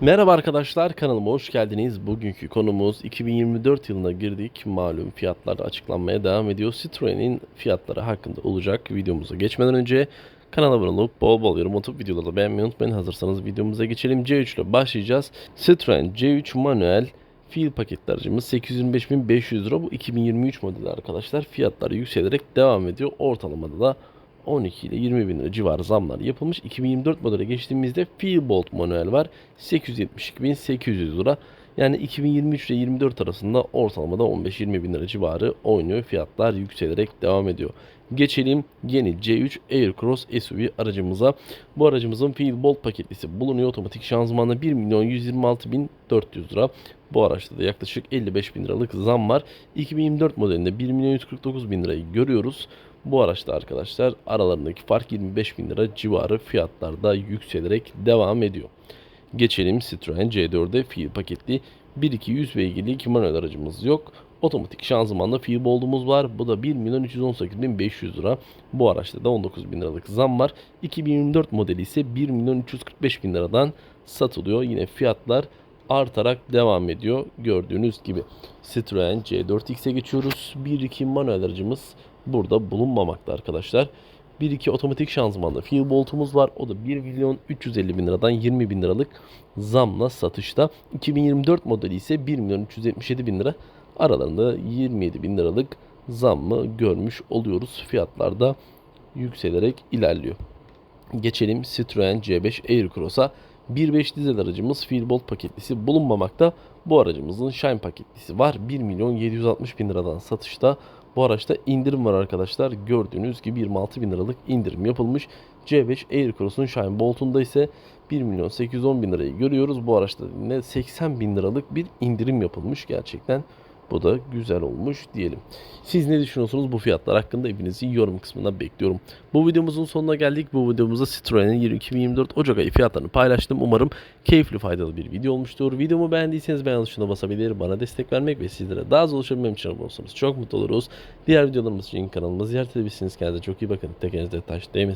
Merhaba arkadaşlar kanalıma hoş geldiniz. Bugünkü konumuz 2024 yılına girdik. Malum fiyatlar açıklanmaya devam ediyor. Citroen'in fiyatları hakkında olacak. Videomuza geçmeden önce kanala abone olup bol bol yorum atıp videoları da beğenmeyi unutmayın. Hazırsanız videomuza geçelim. C3 ile başlayacağız. Citroen C3 manuel fiil paketli aracımız 825.500 lira. Bu 2023 modeli arkadaşlar. Fiyatlar yükselerek devam ediyor. Ortalamada da 12 ile 20 bin lira civarı zamlar yapılmış. 2024 modele geçtiğimizde Feelbolt manuel var. 872.800 lira. Yani 2023 ile 24 arasında ortalamada 15-20 bin lira civarı oynuyor. Fiyatlar yükselerek devam ediyor. Geçelim yeni C3 Aircross SUV aracımıza. Bu aracımızın Feelbolt paketlisi bulunuyor. Otomatik şanzımanla 1 milyon 126 bin 400 lira. Bu araçta da yaklaşık 55 bin liralık zam var. 2024 modelinde 1 milyon 149 bin lirayı görüyoruz. Bu araçta arkadaşlar aralarındaki fark 25 bin lira civarı fiyatlarda yükselerek devam ediyor. Geçelim Citroen C4'e fiil paketli 1.2 100 beygirlik manuel aracımız yok. Otomatik şanzımanlı fiil boldumuz var. Bu da 1 milyon 318 bin 500 lira. Bu araçta da 19 bin liralık zam var. 2024 modeli ise 1 milyon 345 bin liradan satılıyor. Yine fiyatlar artarak devam ediyor. Gördüğünüz gibi Citroen C4X'e geçiyoruz. 1.2 manuel aracımız burada bulunmamakta arkadaşlar. 1.2 otomatik şanzımanlı fiil boltumuz var. O da 1 milyon 350 bin liradan 20 bin liralık zamla satışta. 2024 modeli ise 1 milyon 377 bin lira. Aralarında 27 bin liralık zammı görmüş oluyoruz. Fiyatlarda yükselerek ilerliyor. Geçelim Citroen C5 Aircross'a. 1.5 dizel aracımız Feelbolt paketlisi bulunmamakta. Bu aracımızın Shine paketlisi var. 1 milyon 760 bin liradan satışta. Bu araçta indirim var arkadaşlar. Gördüğünüz gibi 26 bin liralık indirim yapılmış. C5 Aircross'un Shine Bolt'unda ise 1 milyon 810 bin lirayı görüyoruz. Bu araçta yine 80 bin liralık bir indirim yapılmış gerçekten. Bu da güzel olmuş diyelim. Siz ne düşünüyorsunuz bu fiyatlar hakkında hepinizi yorum kısmına bekliyorum. Bu videomuzun sonuna geldik. Bu videomuzda Citroen'in 2024 Ocak ayı fiyatlarını paylaştım. Umarım keyifli faydalı bir video olmuştur. Videomu beğendiyseniz beğen tuşuna basabilir, bana destek vermek ve sizlere daha az ulaşabilmem için abone olursanız çok mutlu oluruz. Diğer videolarımız için kanalımızı ziyaret edebilirsiniz. Kendinize çok iyi bakın. Tekerinize taş değmesin.